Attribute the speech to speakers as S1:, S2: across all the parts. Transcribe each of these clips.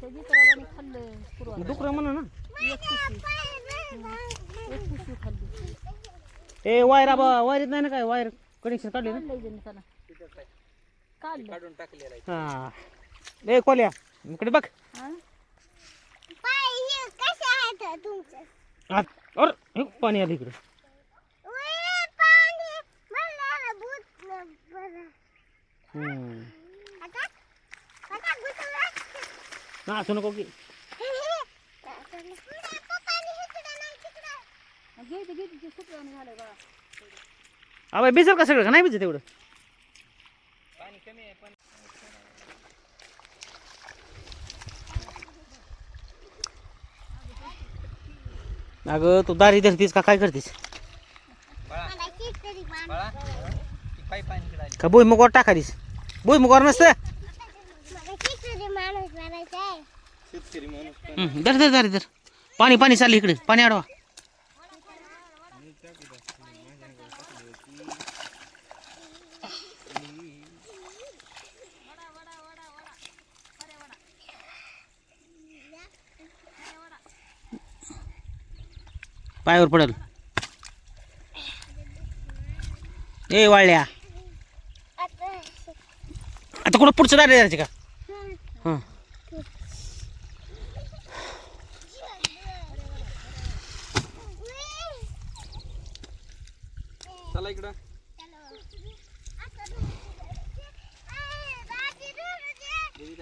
S1: त्या जित्राबाने खाल्लं पूर्वा
S2: डुकरं म्हणा ना.
S1: एक पिशवी. एक पिशवी खाल्ली.
S2: ए वायर आबा वायर येत नाही ना काय? वायर कनेक्शन काढले ना.
S1: काढलंय त्याला. काढलं.
S3: आहे.
S2: हा. ए कोल्या इकडे बघ.
S1: हा?
S2: आत और हे पाणी आलं इकडे. हम्म. ना असू नको की
S1: घे ते घे ते सुकवून घालाय बा
S2: आबा भिजल का सगळं का नाही भिजत तेवढं
S3: पाणी कमी आहे पण
S2: अगं तू दारी धरतीस का काय करतीस का भुईमुगावर टाकालीस भुईमुगावर नसतं
S3: शेतकरी माणूस
S2: हम्म, धर धर धर धर. पाणी पाणी चाललं इकडे. पाणी अडवा पायावर पडल. ए वाळल्या. आता कुठं पुढचं दारे जायचं का हां
S3: चला इकडं.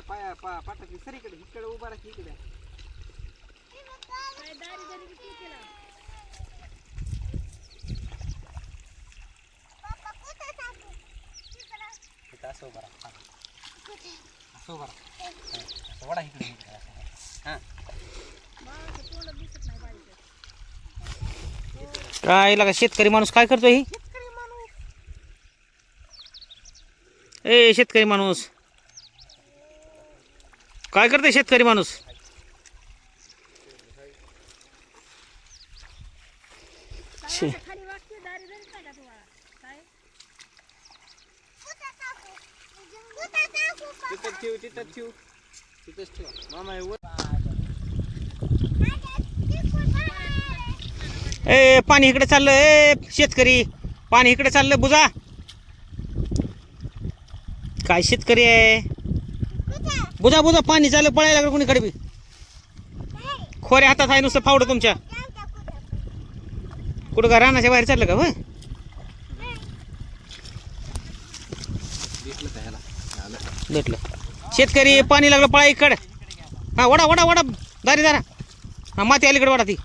S3: पाया पा पाठातली सर इकडे उभा राखी इकडे. असं उभा राहा. असं उभा राहा. वडा इकडे इकडे. हां.
S2: काय लागा शेतकरी माणूस काय करतोय ही? ए शेतकरी माणूस. काय करते शेतकरी माणूस? शे.
S3: तिथं
S2: ए पाणी इकडे चाललं. ए शेतकरी पाणी इकडे चाललं. बुजा. काय शेतकरी आहे? बुजा बुजा पाणी चाललं पळायला लागलं कोणीकडे बी खोऱ्या हातात आहे नुसतं फावडं तुमच्या. कुठं का रानाच्या बाहेर चाललं का होय?
S3: भेटलं.
S2: शेतकरी पाणी लागलं पळा इकडे. हा वडा वडा वडा. दारी दारा. हा माती अलीकडे वडा ती.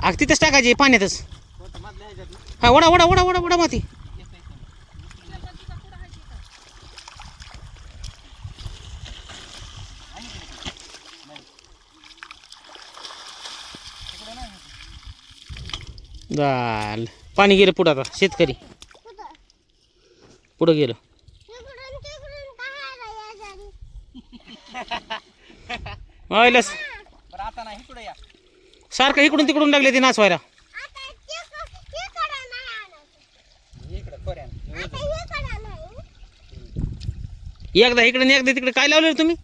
S2: आग तिथंच टाकायची पाण्यातच. हा वडा वडा वडा वडा वडा माती. झाल. पाणी गेलं पुढं आता शेतकरी. पुढं गेलं. सारखं इकडून तिकडून लागले ते नाचवायला.
S3: इकडे
S2: एकदा इकडे एकदा तिकडे काय लावलं रे तुम्ही?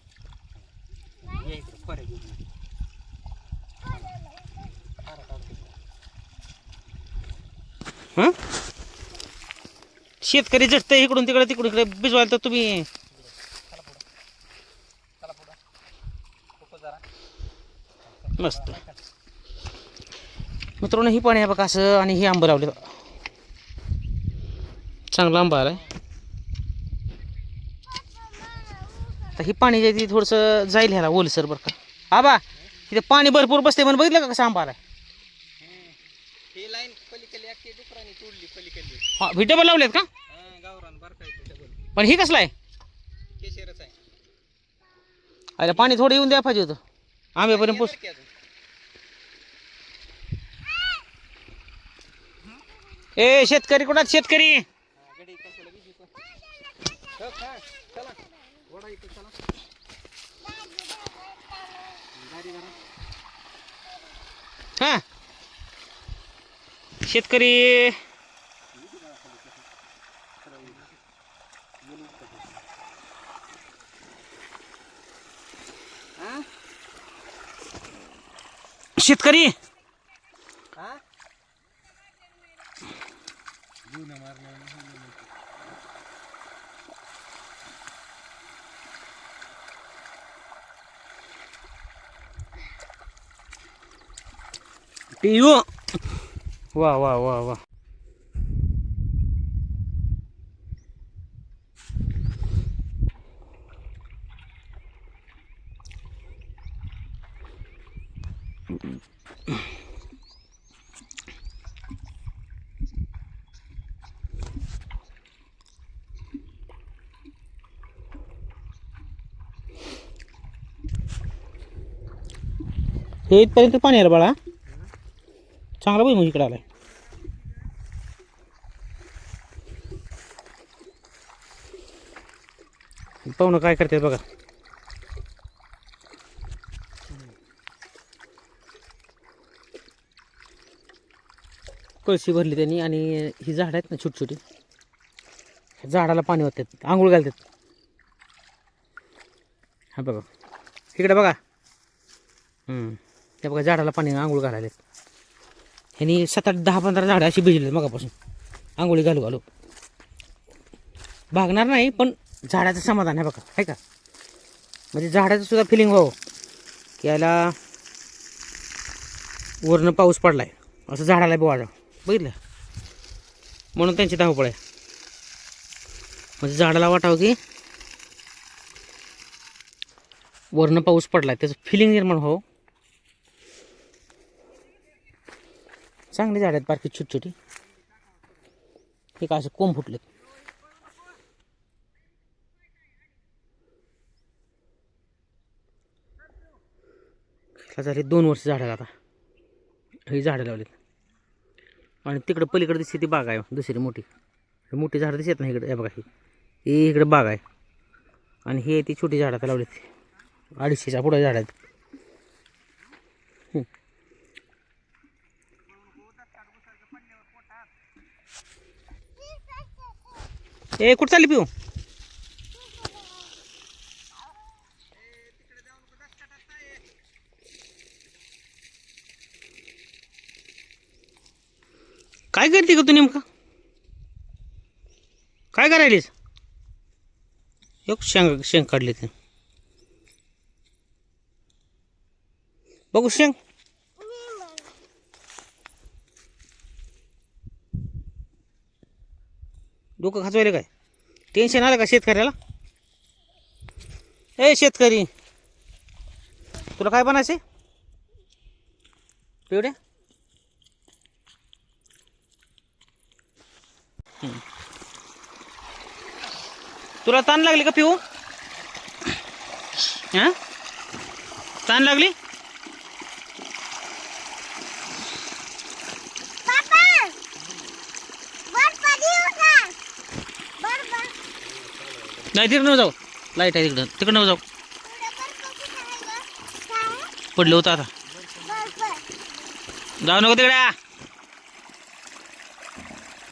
S2: हां? शेतकरी झटतं इकडून तिकडे तिकडून इकडे. भिजवायला तर तुम्ही मस्त. मित्रांनो ही पाणी आहे बघा असं आणि ही आंबं लावले चांगला आंबा आलाय. आता ही पाणी जे ती थोडंसं जाईल ह्याला ओलसर बरं का. आबा इथे पाणी भरपूर बसते म्हणून बघितलं का कसं आंबा आलाय
S3: ही
S2: हा व्हिडिओ लावलेत का? पण ही कसलं आहे? अरे पाणी थोडं येऊन द्या पाहिजे होतं. आंब्यापर्यंत पोच? ए शेतकरी कुठं शेतकरी
S3: हा, गडी कशाला बिजी तो? हो, हा, चला वडा इकडे चला दारी धरा.
S2: हा. शेतकरी शेतकरी
S3: मारणार
S2: पियू वा वा वा वा. हे इथपर्यंत पाणी आलं बाळा? चांगला पाहिजे इकडे आलाय. पाहुणं काय करते बघा. कळशी भरली त्यांनी आणि ही झाडं आहेत ना छोटी छोटी. झाडाला पाणी होतात आंघोळ घालतात. हा बघा. इकडे बघा. हे बघा झाडाला पाणी आंघोळ घालायला आणि सात आठ दहा पंधरा झाडं अशी भिजलेत मगापासून. आंघोळी घालू घालू. भागणार नाही पण झाडाचं समाधान आहे बघा आहे का? म्हणजे झाडाचं सुद्धा फिलिंग व्हावं हो. की याला वरनं पाऊस पडला आहे असं झाडाला बी बघितलं? म्हणून त्यांची धावपळ आहे. म्हणजे झाडाला वाटावं की वरनं पाऊस पडला आहे त्याचं फिलिंग निर्माण व्हावं चांगली झाड आहेत बारकी छोटी छोटी हे का असे कोंब फुटलेत. झाले दोन वर्ष झाडाला आता. ही झाडं लावलीत. आणि तिकडं पलीकडे दिसते ती बाग आहे दुसरी मोठी. हे मोठी झाडं दिसत नाही इकडे. हे बघा ही. ही इकडे बाग आहे. आणि हे ती छोटी झाडं आता लावलीत. अडीचशेच्या पुढे झाड आहेत. ए कुठं चालली पिऊ? काय करते का तू नेमका? काय करायलीस? एक शेंग शेंग काढली ते बघू शेंग. डोकं खाचवायला काय? टेन्शन आलं का शेतकऱ्याला? ए शेतकरी. तुला काय बनायचे पिवड्या? तुला ताण लागली का पिऊ? हा? ताण लागली? नाही तिकडं जाऊ. लाइट आहे तिकडं. तिकडं जाऊ. पडलं होतं आता. जाऊ नको तिकडे.